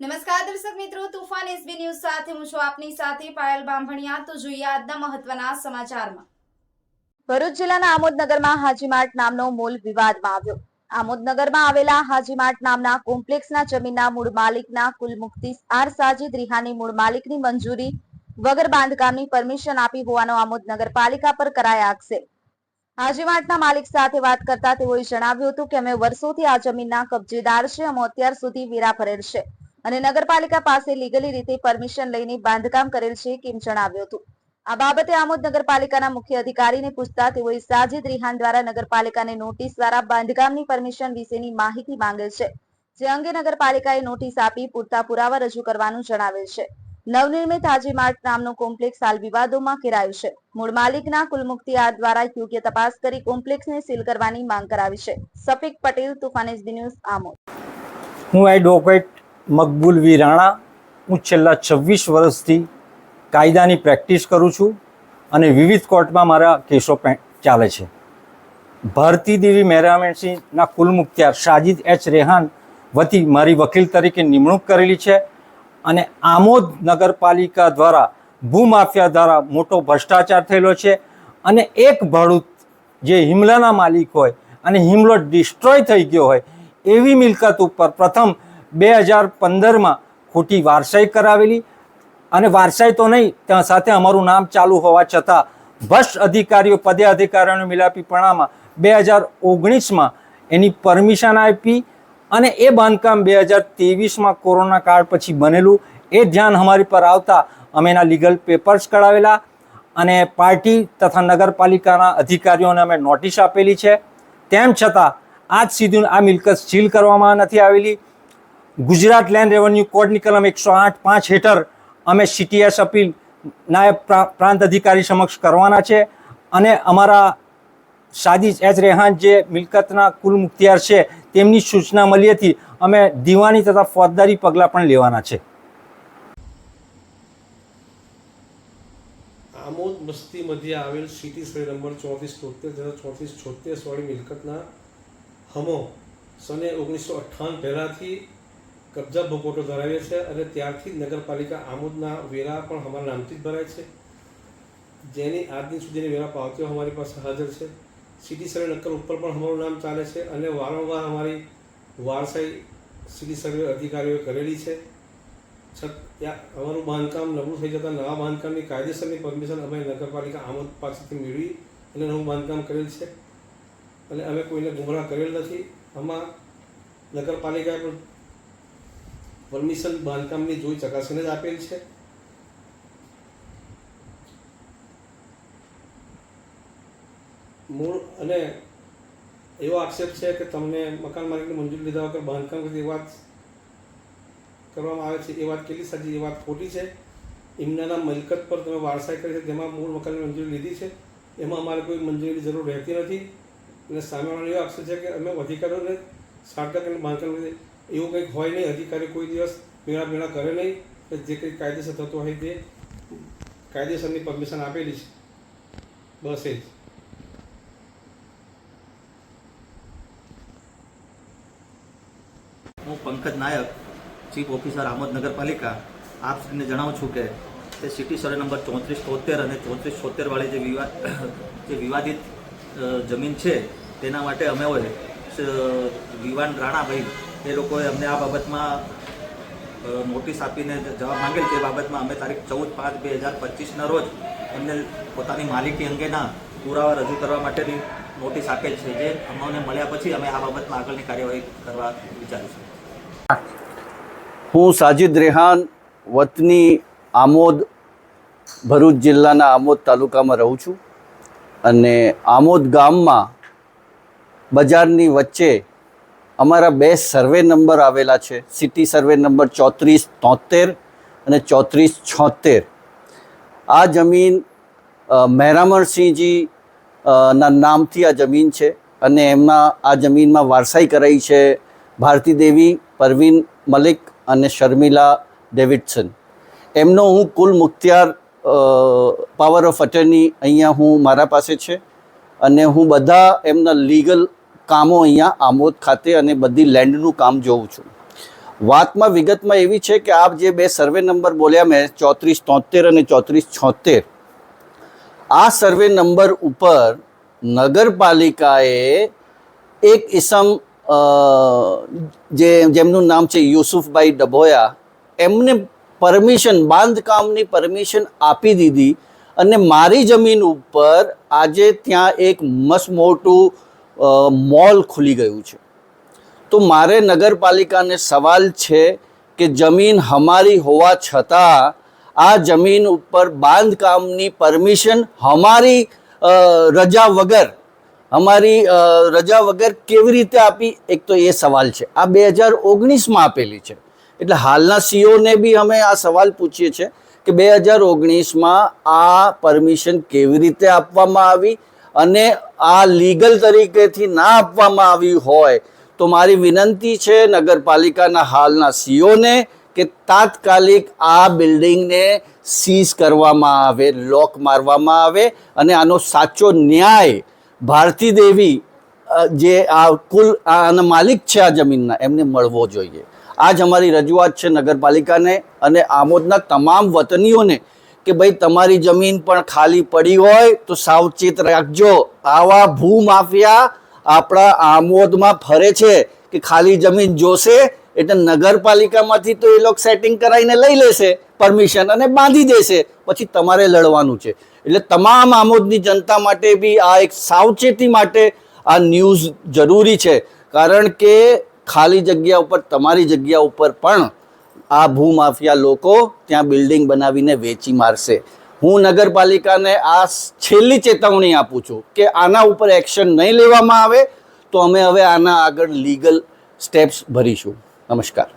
નમસ્કાર દર્શક મિત્રો, તુફાન એસબી ન્યૂઝ સાથે હું છું આપની સાથે પાયલ બાંભણિયા. તો જોઈએ આજના મહત્વના સમાચારમાં. ભરૂચ જિલ્લાના આમોદનગરમાં હાજીમાર્ટ નામનો મૂળ વિવાદમાં આવ્યો. આમોદનગરમાં આવેલા હાજીમાર્ટ નામના કોમ્પ્લેક્સના જમીનના મૂળ માલિકના કુલ મુક્તિ આર સાજીદ રિહાની મૂળ માલિકની મંજૂરી વગર બાંધકામની પરમિશન આપી હોવાનો આમોદ નગરપાલિકા પર કરાયા આક્ષેપ. હાજીમાર્ટના માલિક સાથે વાત કરતા તેઓએ જણાવ્યું હતું કે અમે વર્ષોથી આ જમીનના કબજેદાર છે અમે અત્યાર સુધી વેરા ભરેલ છે. અને નગરપાલિકા પાસે લીગલી રીતે પરમિશન લઈને બાંધકામ કરેલ છે કેમ જણાવ્યું હતું. આ બાબતે આમોદ નગરપાલિકાના મુખ્ય અધિકારીને પૂછતા તેઓએ સાજિદ રિહાન દ્વારા નગરપાલિકાને નોટિસ દ્વારા બાંધકામની પરમિશન વિશેની માહિતી માંગેલ છે, જે અંગે નગરપાલિકાએ નોટિસ આપી પૂરતા પુરાવા રજૂ કરવાનું જણાવેલ છે. નવનિર્મિત હાજી માર્ટ નામનો કોમ્પ્લેક્સ હાલ વિવાદોમાં ઘેરાયું છે. મૂળ માલિકના કુલમુખ્તિયાર દ્વારા યોગ્ય તપાસ કરી કોમ્પ્લેક્સને સીલ કરવાની માંગ કરાવી છે. Safiq Patel Toofan SB news Amod. હું એડવોકેટ મકબૂલ વી રાણા, હું છેલ્લા છવ્વીસ વર્ષથી કાયદાની પ્રેક્ટિસ કરું છું અને વિવિધ કોર્ટમાં મારા કેસો ચાલે છે. ભારતી દેવી મેરામેણસિંહના કુલ મુખ્તાર સાજિદ એચ રેહાન વતી મારી વકીલ તરીકે નિમણૂક કરેલી છે અને આમોદ નગરપાલિકા દ્વારા ભૂમાફિયા દ્વારા મોટો ભ્રષ્ટાચાર થયેલો છે અને એક ભાડૂત જે હિમલાના માલિક હોય અને હિમલો ડિસ્ટ્રોય થઈ ગયો હોય એવી મિલકત ઉપર પ્રથમ બે હજાર પંદરમાં ખોટી વારસાઈ કરાવેલી અને વારસાઈ તો નહીં, ત્યાં સાથે અમારું નામ ચાલુ હોવા છતાં ભ્રષ્ટ અધિકારીઓ પદે અધિકારીઓને મિલાપીપણામાં બે હજાર ઓગણીસમાં એની પરમિશન આપી અને એ બાંધકામ બે હજાર ત્રેવીસમાં કોરોના કાળ પછી બનેલું એ ધ્યાન અમારી પર આવતા અમે એના લીગલ પેપર્સ કઢાવેલા અને પાર્ટી તથા નગરપાલિકાના અધિકારીઓને અમે નોટિસ આપેલી છે. તેમ છતાં આજ સુધી આ મિલકત સીલ કરવામાં નથી આવેલી. ગુજરાત લેન્ડ રેવન્યુ કોડની કલમ એકસો આઠ પાંચ હેઠળ અમે સીટીએસ અપીલ નાયબ પ્રા- પ્રાંત અધિકારી સમક્ષ કરવાના છે અને અમારા સાદિજ એચ રેહાન જે મિલકતના કુલ મુખ્તિયાર છે તેમની સૂચના મળી હતી. અમે દીવાની તથા ફોજદારી પગલાં પણ લેવાના છે. આમોદ મસ્તી મધ્યે આવેલ સિટી સર્વે નંબર ચોત્રીસ તોતેર તથા ચોત્રીસ છોતેર વાળી મિલકતના હમો સને ઓગણીસો અઠ્ઠાવન પહેલાંથી કબજા ભોગવટો ધરાવે છે અને ત્યારથી નગરપાલિકા આમોદના વેરા પણ અમારા નામથી જ ભરાય છે. જેની આજની સુધીની વેરા પાવતીઓ અમારી પાસે હાજર છે. સિટી સર્વે નક્કર ઉપર પણ અમારું નામ ચાલે છે અને વારંવાર અમારી વારસાઈ સિટી સર્વે અધિકારીઓએ કરેલી છે. છત અમારું બાંધકામ નબળું થઈ જતાં નવા બાંધકામની કાયદેસરની પરમિશન અમે નગરપાલિકા આમોદ પાસેથી મેળવી અને નવું બાંધકામ કરેલ છે. અને અમે કોઈને ગુમરાહ કરેલ નથી. આમાં નગરપાલિકાએ પણ પરમિશન બાંધકામની જોઈ ચકાસીને જ આપેલ છે. મૂળ અને એવો આક્ષેપ છે કે તમને મકાન માલિકની મંજૂરી લીધા વગર બાંધકામ કરી એ વાત કરવામાં આવે છે, એ વાત કેટલી સાચી, એ વાત ખોટી છે. એમનાના મિલકત પર તમે વારસાઈ કરી છે તેમાં મૂળ મકાનની મંજૂરી લીધી છે, એમાં અમારે કોઈ મંજૂરીની જરૂર રહેતી નથી. અને સામેવાળાનો એવો આક્ષેપ છે કે અમે અધિકારીઓને સાર્થક અને બાંધકામ કરી એવું કંઈક હોય નહીં અધિકારી કોઈ દિવસ મેળા મેળા કરે નહીં જે કંઈ કાયદેસર થતું હોય તે કાયદેસરની પરમિશન આપેલી છે. બસ એ જ. હું પંકજ નાયક, ચીફ ઓફિસર આમોદ નગરપાલિકા. આપ શ્રીને જણાવું છું કે તે સિટી સર્વે નંબર ચોત્રીસ તોતેર અને ચોત્રીસ છોતેરવાળી જે વિવાદ જે વિવાદિત જમીન છે, તેના માટે અમે હોય વિવાન રાણાભાઈ એ લોકોએ અમને આ બાબતમાં નોટિસ આપીને જવાબ માંગેલ તે બાબતમાં અમે તારીખ ચૌદ પાંચ બે હજાર પચીસના રોજ એમને પોતાની માલિકી અંગેના પુરાવા રજૂ કરવા માટેની નોટિસ આપેલ છે. જે અમને મળ્યા પછી અમે આ બાબતમાં આગળની કાર્યવાહી કરવા વિચારીશું. હું સાજિદ રેહાન, વતની આમોદ, ભરૂચ જિલ્લાના આમોદ તાલુકામાં રહું છું. અને આમોદ ગામમાં બજારની વચ્ચે અમારા બે સર્વે નંબર આવેલા છે. સિટી સર્વે નંબર ચોત્રીસ તોતેર અને ચોત્રીસ છોતેર. આ જમીન મહેરામણસિંહજી ના નામથી આ જમીન છે અને એમના આ જમીનમાં વારસાઈ કરાઈ છે ભારતી દેવી પરવીન મલિક અને શર્મિલા ડેવિડસન. એમનો હું કુલ મુખ્તિયાર પાવર ઓફ અટર્ની અહીંયા હું મારા પાસે છે અને હું બધા એમના લીગલ કામો અહીંયા આમોદ ખાતે અને બધી લેન્ડનું કામ જોઉં છું. વાતમાં વિગતમાં એવી છે કે આપ જે બે સર્વે નંબર બોલ્યા, મેં ચોત્રીસ તોતેર અને ચોત્રીસ છોતેર, આ સર્વે નંબર ઉપર નગરપાલિકાએ એક ઇસમ જે જેમનું નામ છે યુસુફભાઈ ડભોયા, એમને પરમિશન, બાંધકામની પરમિશન આપી દીધી અને મારી જમીન ઉપર આજે ત્યાં એક મસ્ત મોટું મોલ ખુલી ગયું છે. તો મારે નગરપાલિકાને સવાલ છે કે જમીન અમારી હોવા છતાં આ જમીન ઉપર બાંધકામની પરમિશન અમારી રજા વગર અમારી રજા વગર કેવી રીતે આપી? એક તો એ સવાલ છે. આ બે હજાર ઓગણીસમાં આપેલી છે. એટલે હાલના સીઓને બી અમે આ સવાલ પૂછીએ છીએ કે બે હજાર ઓગણીસમાં આ પરમિશન કેવી રીતે આપવામાં આવી? અને આ લીગલ તરીકેથી ના આપવામાં આવી હોય, તો મારી વિનંતી છે નગરપાલિકાના હાલના સીઓને કે તાત્કાલિક આ બિલ્ડિંગને સીઝ કરવામાં આવે, લોક મારવામાં આવે અને આનો સાચો ન્યાય ભારતી દેવી જે આ કુલ આના માલિક છે આ જમીનના, એમને મળવો જોઈએ. આ જ અમારી રજૂઆત છે નગરપાલિકાને અને આમોદના તમામ વતનીઓને કે ભાઈ, તમારી જમીન પણ ખાલી પડી હોય તો સાવચેત રાખજો. આવા ભૂમાફિયા આપણા આમોદમાં ફરે છે કે ખાલી જમીન જોશે એટલે નગરપાલિકામાંથી તો એ લોકો સેટિંગ કરાવીને લઈ લેશે પરમિશન અને બાંધી દેશે. પછી તમારે લડવાનું છે. એટલે તમામ આમોદની જનતા માટે બી આ એક સાવચેતી માટે આ ન્યૂઝ જરૂરી છે. કારણ કે ખાલી જગ્યા ઉપર, તમારી જગ્યા ઉપર પણ આ ભૂમાફિયા લોકો ત્યાં બિલ્ડિંગ બનાવીને વેચી મારશે. હું નગરપાલિકાને આ છેલ્લી ચેતવણી આપું છું કે આના ઉપર એક્શન નહીં લેવામાં આવે તો અમે હવે આના આગળ લીગલ સ્ટેપ્સ ભરીશું. નમસ્કાર.